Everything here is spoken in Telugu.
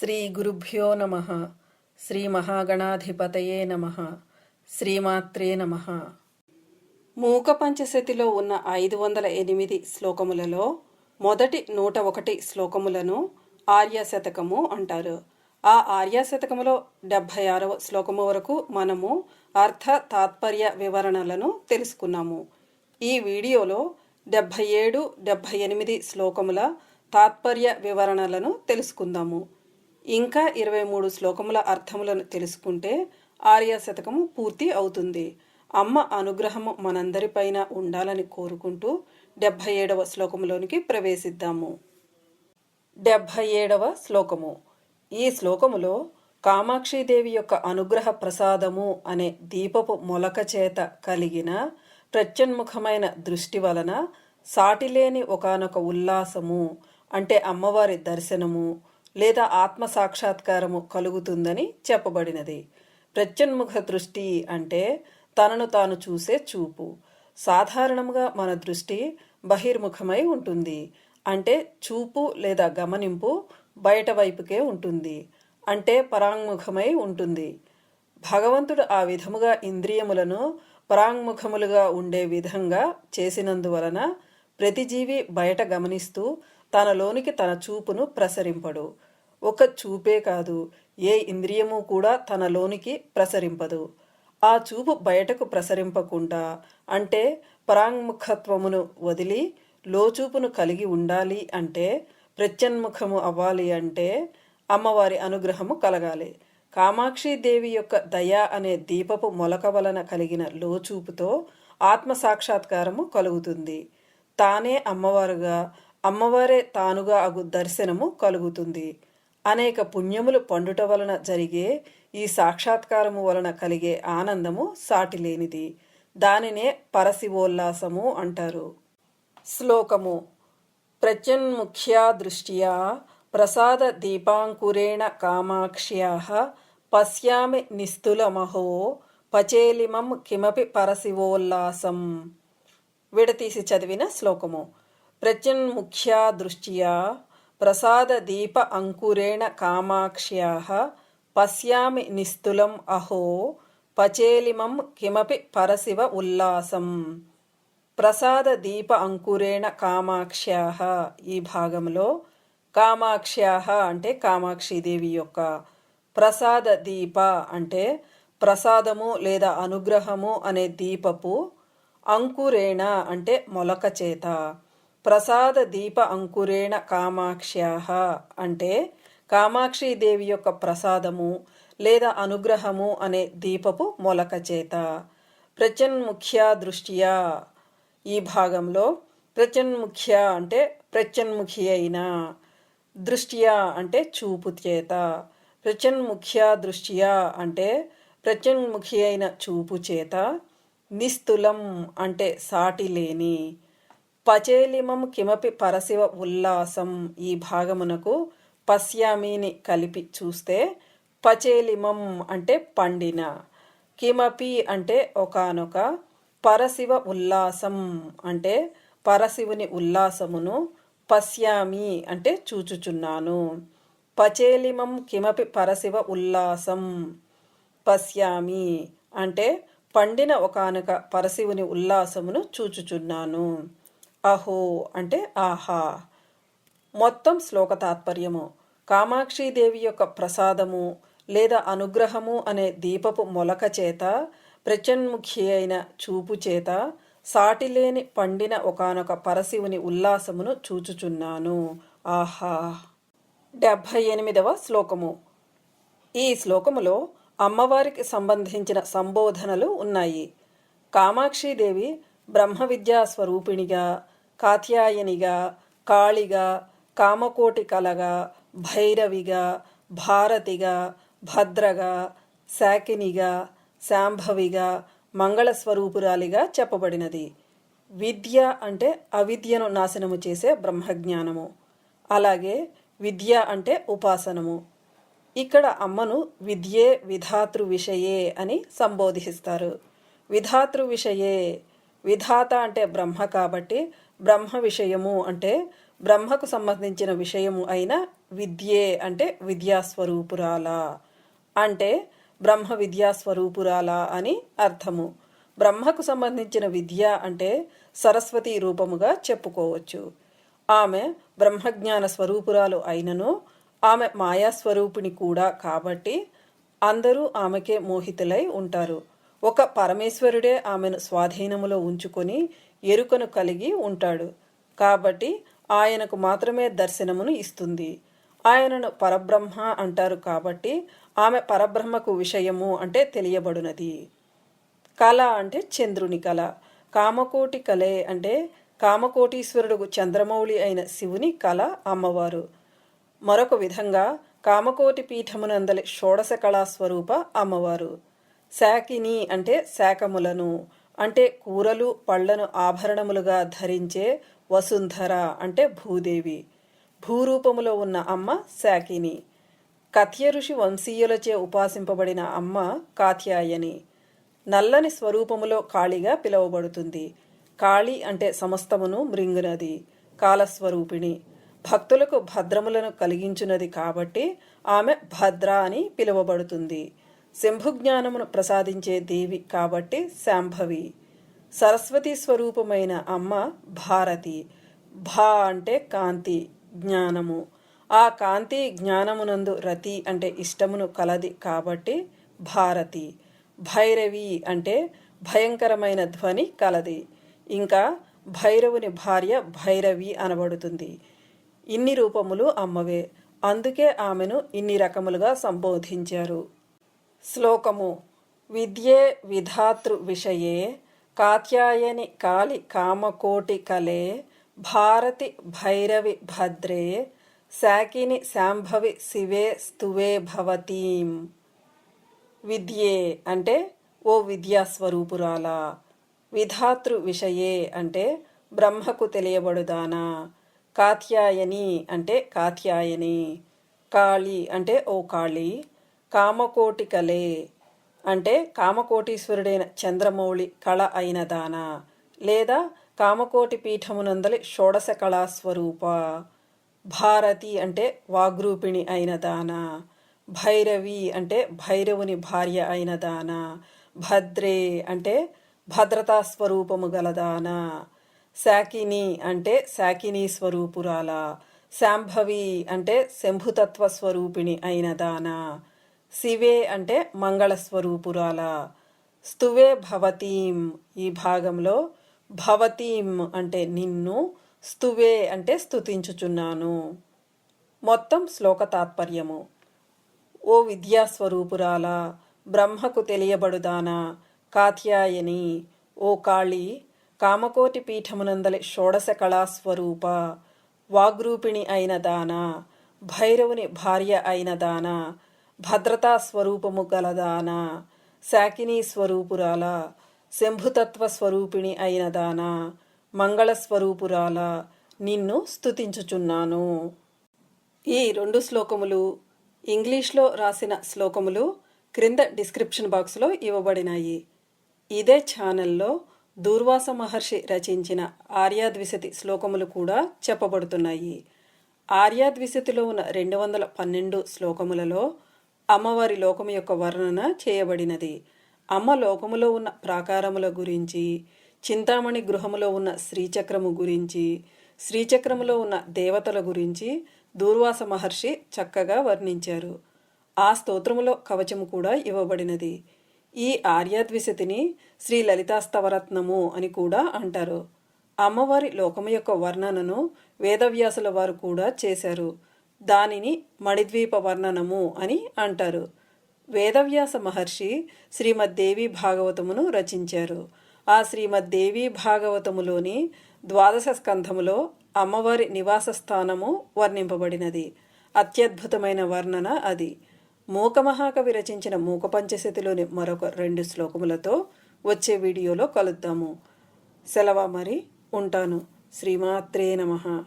శ్రీ గురుభ్యో నమ. శ్రీ మహాగణాధిపతయే నమ. శ్రీమాత్రే నమ. మూక పంచశతిలో ఉన్న ఐదు వందల ఎనిమిది శ్లోకములలో మొదటి నూట ఒకటి శ్లోకములను ఆర్యశతకము అంటారు. ఆ ఆర్యశతకములో డెబ్భై ఆరవ శ్లోకము వరకు మనము అర్థ తాత్పర్య వివరణలను తెలుసుకున్నాము. ఈ వీడియోలో డెబ్భై ఏడు డెబ్భై ఎనిమిది శ్లోకముల తాత్పర్య వివరణలను తెలుసుకుందాము. ఇంకా ఇరవై మూడు శ్లోకముల అర్థములను తెలుసుకుంటే ఆర్య శతకము పూర్తి అవుతుంది. అమ్మ అనుగ్రహము మనందరిపైన ఉండాలని కోరుకుంటూ డెబ్భై ఏడవ శ్లోకములోనికి ప్రవేశిద్దాము. డెబ్భై ఏడవ శ్లోకము. ఈ శ్లోకములో కామాక్షిదేవి యొక్క అనుగ్రహ ప్రసాదము అనే దీపపు మొలక చేత కలిగిన ప్రత్యన్ముఖమైన దృష్టి వలన సాటిలేని ఒకనొక ఉల్లాసము అంటే అమ్మవారి దర్శనము లేదా ఆత్మ సాక్షాత్కారము కలుగుతుందని చెప్పబడినది. ప్రత్యన్ముఖ దృష్టి అంటే తనను తాను చూసే చూపు. సాధారణంగా మన దృష్టి బహిర్ముఖమై ఉంటుంది. అంటే చూపు లేదా గమనింపు బయట వైపుకే ఉంటుంది. అంటే పరాంగ్ముఖమై ఉంటుంది. భగవంతుడు ఆ విధముగా ఇంద్రియములను పరాంగ్ముఖములుగా ఉండే విధంగా చేసినందువలన ప్రతి జీవి బయట గమనిస్తూ తనలోనికి తన చూపును ప్రసరింపడు. ఒక చూపే కాదు. ఏ ఇంద్రియము కూడా తనలోనికి ప్రసరింపదు. ఆ చూపు బయటకు ప్రసరింపకుండా అంటే పరాంగ్ముఖత్వమును వదిలి లోచూపును కలిగి ఉండాలి అంటే ప్రత్యన్ముఖము అవ్వాలి అంటే అమ్మవారి అనుగ్రహము కలగాలి. కామాక్షి దేవి యొక్క దయ అనే దీపపు మొలక వలన కలిగిన లోచూపుతో ఆత్మ సాక్షాత్కారము కలుగుతుంది. తానే అమ్మవారుగా అమ్మవారే తానుగా అగు దర్శనము కలుగుతుంది. అనేక పుణ్యములు పండుట వలన జరిగే ఈ సాక్షాత్కారము వలన కలిగే ఆనందము సాటిలేనిది. దానినే పరశివోల్లాసము అంటారు. శ్లోకము. ప్రత్యన్ముఖ్యా దృష్ట్యా ప్రసాద దీపాంకురేణ కామాక్ష్యా పశ్యామి నిస్తులమహో పచేలిమం కిమపి పరశివోల్లాసం. విడతీసి చదివిన శ్లోకము. ప్రత్యన్ముఖ్యా దృష్ట్యా ప్రసాద దీప అంకురేణ కామాక్ష్యా పశ్యామి నిస్తులం అహో పచేలిమం కిమపి పరశివ ఉల్లాసం ప్రసాద దీప అంకురేణ కామాక్ష్యా ఈ భాగంలో కామాక్ష్యా అంటే కామాక్షిదేవి యొక్క ప్రసాద దీప అంటే ప్రసాదము లేదా అనుగ్రహము అనే దీపపు అంకురేణ అంటే మొలక చేత. ప్రసాద దీప అంకురేణ కామాక్ష్యా అంటే కామాక్షిదేవి యొక్క ప్రసాదము లేదా అనుగ్రహము అనే దీపపు మొలక చేత. ప్రత్యన్ముఖ్య దృష్ట్యా. ఈ భాగంలో ప్రత్యన్ముఖ్య అంటే ప్రత్యన్ముఖి అయిన. దృష్ట్యా అంటే చూపు చేత. ప్రత్యన్ముఖ్య దృష్ట్యా అంటే ప్రత్యన్ముఖి అయిన చూపు చేత. నిస్తులం అంటే సాటి లేని. పచేలిమం కిమపి పరశివ ఉల్లాసం ఈ భాగమునకు పశ్యామిని కలిపి చూస్తే పచేలిమం అంటే పండిన కిమపి అంటే ఒకనొక పరశివ ఉల్లాసం అంటే పరశివుని ఉల్లాసమును పశ్యామి అంటే చూచుచున్నాను. పచేలిమం కిమపి పరశివ ఉల్లాసం పశ్యామి అంటే పండిన ఒకనొక పరశివుని ఉల్లాసమును చూచుచున్నాను. అహో అంటే ఆహా. మొత్తం శ్లోక తాత్పర్యము. కామాక్షీదేవి యొక్క ప్రసాదము లేదా అనుగ్రహము అనే దీపపు మొలక చేత ప్రచన్ముఖి అయిన చూపు చేత సాటిలేని పండిన ఒకనొక పరశివుని ఉల్లాసమును చూచుచున్నాను. ఆహా. డెబ్భై ఎనిమిదవ శ్లోకము. ఈ శ్లోకములో అమ్మవారికి సంబంధించిన సంబోధనలు ఉన్నాయి. కామాక్షీదేవి బ్రహ్మ విద్యా స్వరూపిణిగా కాత్యాయనిగా కాళిగా కామకోటి కలగా భైరవిగా భారతిగా భద్రగా శాకినిగా శాంభవిగా మంగళస్వరూపురాలిగా చెప్పబడినది. విద్య అంటే అవిద్యను నాశనము చేసే బ్రహ్మజ్ఞానము. అలాగే విద్య అంటే ఉపాసనము. ఇక్కడ అమ్మను విద్యే విధాతృ విషయే అని సంబోధిస్తారు. విధాతృ విషయే విధాత అంటే బ్రహ్మ కాబట్టి బ్రహ్మ విషయము అంటే బ్రహ్మకు సంబంధించిన విషయము అయిన విద్యే అంటే విద్యాస్వరూపురాల. అంటే బ్రహ్మ విద్యాస్వరూపురాల అని అర్థము. బ్రహ్మకు సంబంధించిన విద్య అంటే సరస్వతి రూపముగా చెప్పుకోవచ్చు. ఆమె బ్రహ్మజ్ఞాన స్వరూపురాలు అయినను ఆమె మాయాస్వరూపిణి కూడా కాబట్టి అందరూ ఆమెకే మోహితులై ఉంటారు. ఒక పరమేశ్వరుడే ఆమెను స్వాధీనములో ఉంచుకొని ఎరుకను కలిగి ఉంటాడు. కాబట్టి ఆయనకు మాత్రమే దర్శనమును ఇస్తుంది. ఆయనను పరబ్రహ్మ అంటారు కాబట్టి ఆమె పరబ్రహ్మకు విషయము అంటే తెలియబడునది. కళ అంటే చంద్రుని కళ. కామకోటి కలే అంటే కామకోటీశ్వరుడు చంద్రమౌళి అయిన శివుని కళ అమ్మవారు. మరొక విధంగా కామకోటి పీఠమునందలి షోడశ కళాస్వరూప అమ్మవారు. శాకిని అంటే శాకములను అంటే కూరలు పళ్ళను ఆభరణములుగా ధరించే వసుంధర అంటే భూదేవి. భూరూపములో ఉన్న అమ్మ శాకిని కథ్య ఋషి వంశీయులచే ఉపాసింపబడిన అమ్మ కాత్యాయని. నల్లని స్వరూపములో కాళిగా పిలువబడుతుంది. కాళి అంటే సమస్తమును మృంగునది కాలస్వరూపిణి. భక్తులకు భద్రములను కలిగించున్నది కాబట్టి ఆమె భద్ర అని పిలువబడుతుంది. శంభుజ్ఞానమును ప్రసాదించే దేవి కాబట్టి శాంభవి. సరస్వతి స్వరూపమైన అమ్మ భారతి. భా అంటే కాంతి జ్ఞానము. ఆ కాంతి జ్ఞానమునందు రతి అంటే ఇష్టమును కలది కాబట్టి భారతి. భైరవి అంటే భయంకరమైన ధ్వని కలది. ఇంకా భైరవుని భార్య భైరవి అనబడుతుంది. ఇన్ని రూపములు అమ్మవే. అందుకే ఆమెను ఇన్ని రకములుగా సంబోధించారు. శ్లోకము. విద్యే విధాతృ విషయే కాత్యాయని కాలి కామకోటి కలే భారతి భైరవి భద్రే శాకిని శాంభవి శివే స్తువే భవతీం. విద్యే అంటే ఓ విద్యాస్వరూపురాల. విధాతృ విషయే అంటే బ్రహ్మకు తెలియబడుదానా. కాత్యాయని అంటే కాత్యాయని. కాళి అంటే ఓ కాళి. కామకోటికలే. అంటే కామకోటీశ్వరుడైన చంద్రమౌళి కళ అయిన దాన. లేదా కామకోటి పీఠమునందలి షోడశ కళాస్వరూప. భారతి అంటే వాగ్రూపిణి అయిన దాన. భైరవి అంటే భైరవుని భార్య అయిన దాన. భద్రే అంటే భద్రతా స్వరూపము గలదాన శాకిని అంటే శాకిని స్వరూపురాల. శాంభవి అంటే శంభుతత్వ స్వరూపిణి అయిన దాన. శివే అంటే మంగళ స్వరూపురాల స్తువే భవతీం. ఈ భాగంలో భవతీం అంటే నిన్ను స్తువే అంటే స్తుతించుచున్నాను. మొత్తం శ్లోక తాత్పర్యము. ఓ విద్యాస్వరూపురాల బ్రహ్మకు తెలియబడుదానా కాత్యాయని ఓ కాళి కామకోటి పీఠమునందలి షోడశ కళాస్వరూప వాగ్రూపిణి అయిన దాన భైరవుని భార్య అయిన దాన భద్రతా స్వరూపము గలదాన శాకిని స్వరూపురాల శంభుతత్వ స్వరూపిణి అయిన దాన మంగళస్వరూపురాల నిన్ను స్తుతించుచున్నాను. ఈ రెండు శ్లోకములు ఇంగ్లీష్లో రాసిన శ్లోకములు క్రింద డిస్క్రిప్షన్ బాక్స్లో ఇవ్వబడినాయి. ఇదే ఛానల్లో దూర్వాస మహర్షి రచించిన ఆర్యాద్విశతి శ్లోకములు కూడా చెప్పబడుతున్నాయి. ఆర్యాద్విశతిలో ఉన్న రెండు వందల పన్నెండు శ్లోకములలో అమ్మవారి లోకము యొక్క వర్ణన చేయబడినది. అమ్మ లోకములో ఉన్న ప్రాకారముల గురించి చింతామణి గృహములో ఉన్న శ్రీచక్రము గురించి శ్రీచక్రములో ఉన్న దేవతల గురించి దూర్వాస మహర్షి చక్కగా వర్ణించారు. ఆ స్తోత్రములో కవచము కూడా ఇవ్వబడినది. ఈ ఆర్యాద్విశతిని శ్రీ లలితాస్తవరత్నము అని కూడా అంటారు. అమ్మవారి లోకము యొక్క వర్ణనను వేదవ్యాసుల వారు కూడా చేశారు. దానిని మణిద్వీప వర్ణనము అని అంటారు. వేదవ్యాస మహర్షి శ్రీమద్దేవి భాగవతమును రచించారు. ఆ శ్రీమద్దేవి భాగవతములోని ద్వాదశ స్కంధములో అమ్మవారి నివాస స్థానము వర్ణింపబడినది. అత్యద్భుతమైన వర్ణన అది. మూకమహాకవి రచించిన మూక పంచశతిలోని మరొక రెండు శ్లోకములతో వచ్చే వీడియోలో కలుద్దాము. సెలవా మరి. ఉంటాను. శ్రీమాత్రే నమః.